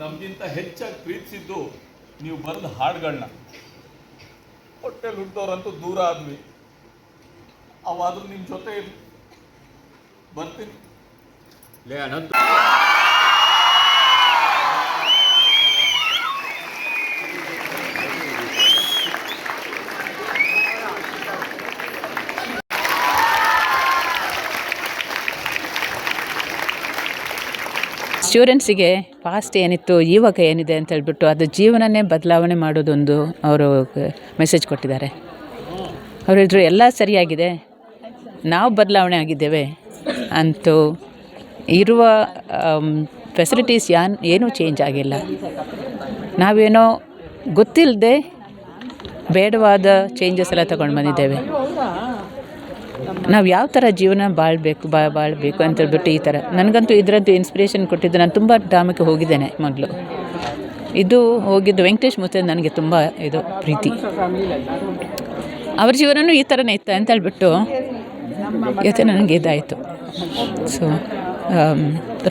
ನಮಗಿಂತ ಹೆಚ್ಚಾಗಿ ಪ್ರೀತಿಸಿದ್ದು ನೀವು ಬರೆದ ಹಾಡುಗಳನ್ನ ಹೊಟ್ಟೆಲಿ ಹುಟ್ಟೋರಂತೂ ದೂರ ಆದ್ವಿ. ಅವಾದ್ರೂ ನಿಮ್ಮ ಜೊತೆ. ಬರ್ತೀನಿ. ಲೇ, ಅನಂತ. ಸ್ಟೂಡೆಂಟ್ಸಿಗೆ ಪಾಸ್ಟ್ ಏನಿತ್ತು, ಇವಾಗ ಏನಿದೆ ಅಂತ ಹೇಳ್ಬಿಟ್ಟು ಅದು ಜೀವನನೇ ಬದಲಾವಣೆ ಮಾಡೋದೊಂದು ಅವರು ಮೆಸೇಜ್ ಕೊಟ್ಟಿದ್ದಾರೆ. ಅವ್ರು ಹೇಳಿದ್ರು, ಎಲ್ಲ ಸರಿಯಾಗಿದೆ, ನಾವು ಬದಲಾವಣೆ ಆಗಿದ್ದೇವೆ ಅಂತೂ ಇರುವ ಫೆಸಿಲಿಟೀಸ್ ಯಾನ್, ಏನೂ ಚೇಂಜ್ ಆಗಿಲ್ಲ. ನಾವೇನೋ ಗೊತ್ತಿಲ್ಲದೆ ಬೇಡವಾದ ಚೇಂಜಸ್ ಎಲ್ಲ ತಗೊಂಡು ಬಂದಿದ್ದೇವೆ. ನಾವು ಯಾವ ಥರ ಜೀವನ ಬಾಳಬೇಕು, ಬಾ, ಬಾಳಬೇಕು ಅಂತ ಹೇಳ್ಬಿಟ್ಟು ಈ ಥರ ನನಗಂತೂ ಇದರದ್ದು ಇನ್ಸ್ಪಿರೇಷನ್ ಕೊಟ್ಟಿದ್ದು, ನಾನು ತುಂಬ ಧಾಮಕ್ಕೆ ಹೋಗಿದ್ದೇನೆ ಮೊದಲು. ಇದು ಹೋಗಿದ್ದು ವೆಂಕಟೇಶ್ ಮುತ್ತೆ ನನಗೆ ತುಂಬ ಇದು ಪ್ರೀತಿ. ಅವ್ರ ಜೀವನನೂ ಈ ಥರನೇ ಇತ್ತು ಅಂತ ಹೇಳ್ಬಿಟ್ಟು ಇವತ್ತೆ ನನಗೆ ಇದಾಯಿತು. ಸೊ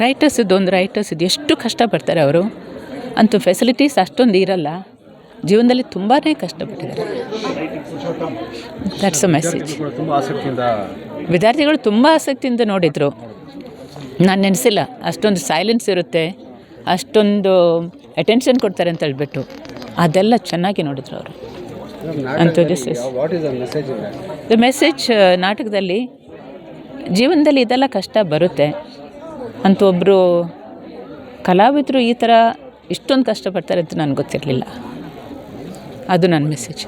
ರೈಟರ್ಸ್ ಒಂದು ರೈಟರ್ಸ್ ಇದು ಎಷ್ಟು ಕಷ್ಟಪಡ್ತಾರೆ ಅವರು. ಅಂತೂ ಫೆಸಿಲಿಟೀಸ್ ಅಷ್ಟೊಂದು ಇರಲ್ಲ. ಜೀವನದಲ್ಲಿ ತುಂಬಾ ಕಷ್ಟಪಟ್ಟಿದ್ದಾರೆ. ದಟ್ಸ್ ಅ ಮೆಸೇಜ್ ವಿದ್ಯಾರ್ಥಿಗಳು ತುಂಬ ಆಸಕ್ತಿಯಿಂದ ನೋಡಿದರು. ನಾನು ನೆನೆಸಿಲ್ಲ ಅಷ್ಟೊಂದು ಸೈಲೆನ್ಸ್ ಇರುತ್ತೆ ಅಷ್ಟೊಂದು ಅಟೆನ್ಷನ್ ಕೊಡ್ತಾರೆ ಅಂತ ಹೇಳ್ಬಿಟ್ಟು. ಅದೆಲ್ಲ ಚೆನ್ನಾಗಿ ನೋಡಿದ್ರು ಅವರು. ಅಂತ ದಿಸ್ ಇಸ್ ದ ಮೆಸೇಜ್ ನಾಟಕದಲ್ಲಿ ಜೀವನದಲ್ಲಿ ಇದೆಲ್ಲ ಕಷ್ಟ ಬರುತ್ತೆ. ಅಂತ ಒಬ್ಬರು ಕಲಾವಿದರು ಈ ಥರ ಇಷ್ಟೊಂದು ಕಷ್ಟಪಡ್ತಾರೆ ಅಂತ ನನಗೆ ಗೊತ್ತಿರಲಿಲ್ಲ. ಅದು ನನ್ನ ಮೆಸೇಜ್